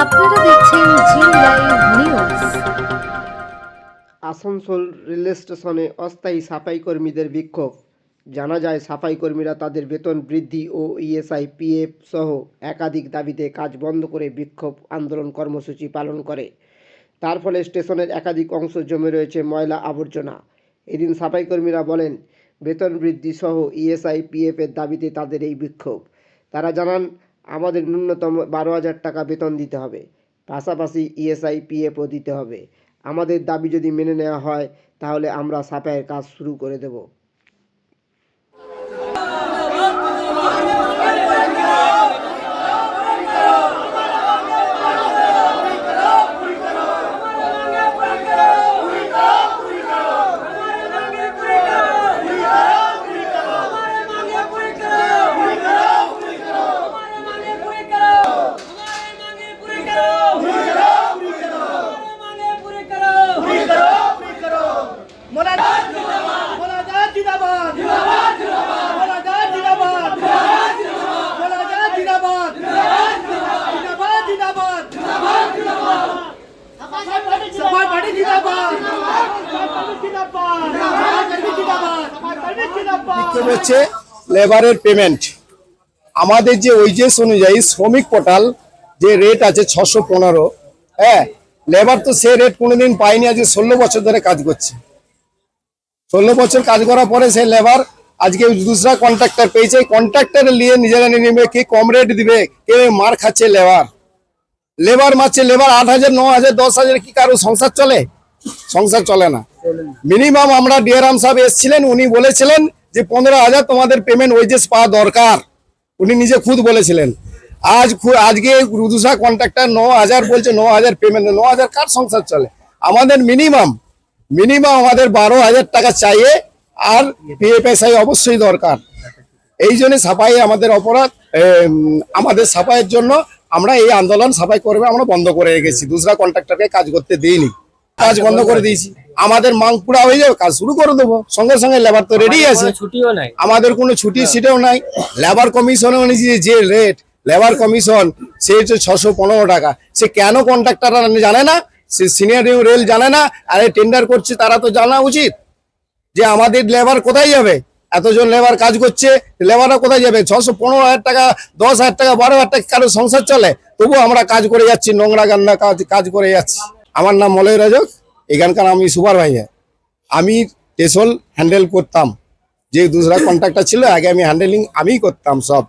আপনারা দেখছেন Zee live news Asansol rail স্টেশনে অস্থায়ী সাফাই কর্মীদের বিক্ষোভ। জানা যায় সাফাই কর্মীরা তাদের বেতন বৃদ্ধি ও ইএসআই পিএফ সহ একাধিক দাবিতে কাজ বন্ধ করে বিক্ষোভ আন্দোলন কর্মসূচি পালন করে। তার ফলে স্টেশনের একাধিক অংশ জমে রয়েছে ময়লা আবর্জনা। এদিন সাফাই কর্মীরা বলেন, বেতন বৃদ্ধি সহ ইএসআই পিএফ এর দাবিতে তাদের এই বিক্ষোভ। তারা জানান আমাদের ন্যূনতম বারো হাজার টাকা বেতন দিতে হবে। পাশাপাশি ইএসআই পিএফও দিতে হবে। আমাদের দাবি যদি মেনে নেওয়া হয়, তাহলে আমরা সাফাইয়ের কাজ শুরু করে দেব। বিক্ষোভ হচ্ছে লেবারের পেমেন্ট আমাদের যে ওয়েজেস অনুযায়ী শ্রমিক পোর্টাল যে রেট আছে ছশো পনেরো হ্যাঁ লেবার তো সে রেট কোনোদিন পায়নি, আজকে ষোলো বছর ধরে কাজ করছে। ষোলো বছর কাজ করার পরে সে লেবার আজকে দুসরা কন্ট্রাক্টর পেয়েছে কন্ট্রাক্টর নিয়ে নিজেরা নিয়ে নেবে, কে কম রেট দিবে, কে মার খাচ্ছে লেবার লেবার মারছে লেবার আট হাজার, ন হাজার, দশ হাজার, কি কারও সংসার চলে? সংসার চলে না। মিনিমাম আমরা ডিয়ারাম সাহেব এসেছিলেন, উনি বলেছিলেন যে পনেরো হাজার তোমাদের পেমেন্ট ওয়েজেস পাওয়া দরকার। উনি নিজে খুদ বলেছিলেন। আজ আজকে রুদুসা কন্ট্রাক্টর ন হাজার বলছে, ন হাজার পেমেন্ট ন হাজার কার সংসার চলে? আমাদের মিনিমাম মিনিমাম আমাদের বারো হাজার টাকা চাইয়ে আর পিএফএসআই অবশ্যই দরকার। এই জন্য সাফাই আমাদের অপরাধ আমাদের সাফাইয়ের জন্য আমরা এই আন্দোলন সাফাই করবে, আমরা বন্ধ করে রেখেছি। দুসরা কন্ট্রাক্টরকে কাজ করতে দিইনি। কাজ বন্ধ করে দিয়েছি। আমাদের মাং পুরা হয়ে যাবে কাজ শুরু করে দেবো। সঙ্গে সঙ্গে লেবার তো রেডি আছে। ছুটিও নাই। আমাদের কোনো ছুটি সিটেও নাই। লেবার কমিশনে অনুযায়ী যে রেট লেবার কমিশন সে হচ্ছে ছশো পনেরো টাকা। সে কেন কন্ট্রাক্টররা জানে না? সে সিনিয়র রেল জানে না। আরে টেন্ডার করছে তারা তো জানা উচিত যে আমাদের লেবার কোথায় যাবে? এতজন লেবার কাজ করছে লেবাররা কোথায় যাবে? ছশো পনেরো হাজার টাকা দশ হাজার টাকা বারো হাজার টাকা কারও সংসার চলে? তবু আমরা কাজ করে যাচ্ছি নোংরা গান্না কাজ কাজ করে যাচ্ছি। আমার নাম মলয় রাজক। এখানকার আমি সুপারভাইজার আমি টেসল হ্যান্ডেল করতাম। যে দুসরা কন্ট্রাক্টর ছিল, আগে আমি হ্যান্ডেলিং আমি করতাম সব।